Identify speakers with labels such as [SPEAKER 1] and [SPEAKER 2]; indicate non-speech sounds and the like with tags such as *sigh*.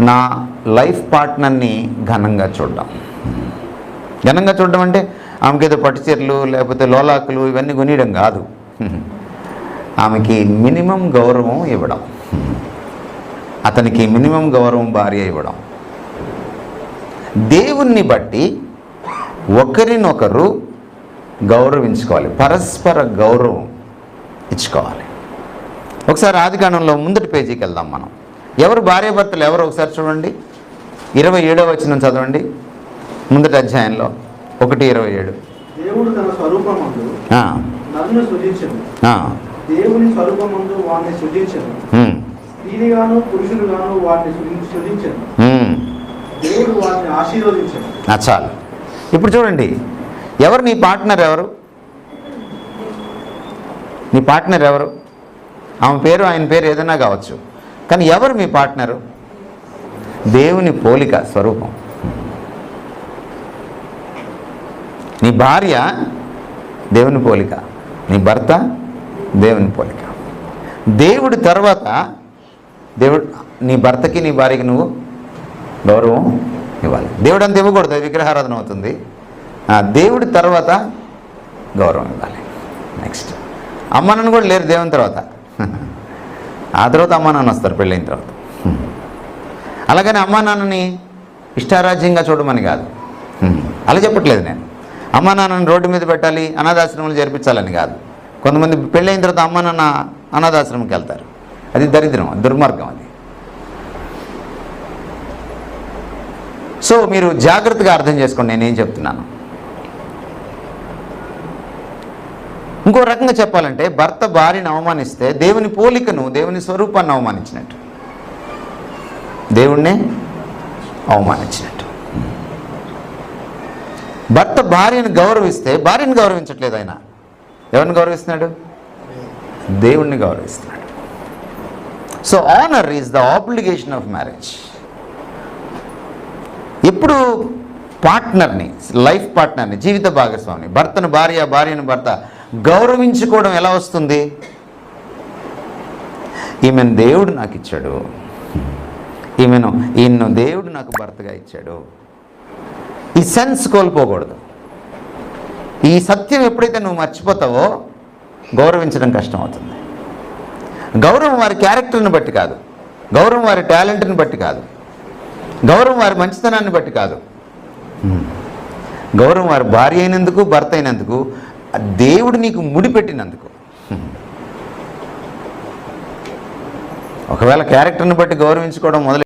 [SPEAKER 1] నా లైఫ్ పార్ట్నర్ని ఘనంగా చూడడం. ఘనంగా చూడడం అంటే ఆమెకి ఏదో లేకపోతే లోలాకులు ఇవన్నీ కొనియడం కాదు. ఆమెకి మినిమం గౌరవం ఇవ్వడం. అతనికి మినిమం గౌరవం భార్య ఇవ్వడం. దేవుణ్ణి బట్టి ఒకరినొకరు గౌరవించుకోవాలి. పరస్పర గౌరవం ఇచ్చుకోవాలి. ఒకసారి ఆదికాండంలో ముందటి పేజీకి వెళ్దాం మనం. ఎవరు భార్యాభర్తలు ఎవరు ఒకసారి చూడండి. ఇరవై ఏడో వచ్చిన చదవండి. ముందటి అధ్యాయంలో ఒకటి ఇరవై ఏడు. చాలు. ఇప్పుడు చూడండి. ఎవరు నీ పార్ట్నర్ ఎవరు? నీ పార్ట్నర్ ఎవరు? ఆమె పేరు ఆయన పేరు ఏదైనా కావచ్చు. కానీ ఎవరు మీ పార్ట్నరు? దేవుని పోలిక స్వరూపం. నీ భార్య దేవుని పోలిక నీ భర్త దేవుని పోలిక. దేవుడి తర్వాత దేవుడు నీ భర్తకి నీ భార్యకి నువ్వు గౌరవం ఇవ్వాలి. దేవుడు అంత ఇవ్వకూడదు విగ్రహారాధన అవుతుంది. దేవుడి తర్వాత గౌరవం ఇవ్వాలి. నెక్స్ట్ అమ్మ కూడా లేరు దేవుని తర్వాత. *laughs* ఆ తర్వాత అమ్మా నాన్న వస్తారు పెళ్ళైన తర్వాత. అలాగని అమ్మా నాన్నని ఇష్టారాజ్యంగా చూడమని కాదు. అలా చెప్పట్లేదు నేను. అమ్మా నాన్నని రోడ్డు మీద పెట్టాలి అనాథాశ్రమాలు చేర్పించాలని కాదు. కొంతమంది పెళ్ళైన తర్వాత అమ్మా నాన్న అనాథాశ్రమంకి వెళ్తారు. అది దరిద్రం దుర్మార్గం అది. సో మీరు జాగ్రత్తగా అర్థం చేసుకోండి నేనేం చెప్తున్నాను. ఇంకో రకంగా చెప్పాలంటే భర్త భార్యను అవమానిస్తే దేవుని పోలికను దేవుని స్వరూపాన్ని అవమానించినట్టు. దేవుణ్ణే అవమానించినట్టు. భర్త భార్యను గౌరవిస్తే భార్యను గౌరవించట్లేదు ఆయన. ఎవరిని గౌరవిస్తున్నాడు? దేవుణ్ణి గౌరవిస్తున్నాడు. So honour is the obligation of marriage ఎప్పుడు పార్ట్నర్ని లైఫ్ పార్ట్నర్ని జీవిత భాగస్వామిని భర్తను భార్య భార్యను భర్త గౌరవించుకోవడం ఎలా వస్తుంది? ఈమెను దేవుడు నాకు ఇచ్చాడు. ఈమెను ఈయన్ను దేవుడు నాకు భర్తగా ఇచ్చాడు. ఈ సెన్స్ కోల్పోకూడదు. ఈ సత్యం ఎప్పుడైతే నువ్వు మర్చిపోతావో గౌరవించడం కష్టం అవుతుంది గౌరవం వారి క్యారెక్టర్ని బట్టి కాదు. గౌరవం వారి టాలెంట్ని బట్టి కాదు. గౌరవం వారి మంచితనాన్ని బట్టి కాదు. గౌరవం వారి భార్య అయినందుకు భర్త అయినందుకు దేవుడు నీకు ముడిపెట్టినందుకు ఒకవేళ క్యారెక్టర్ని బట్టి గౌరవించుకోవడం మొదలు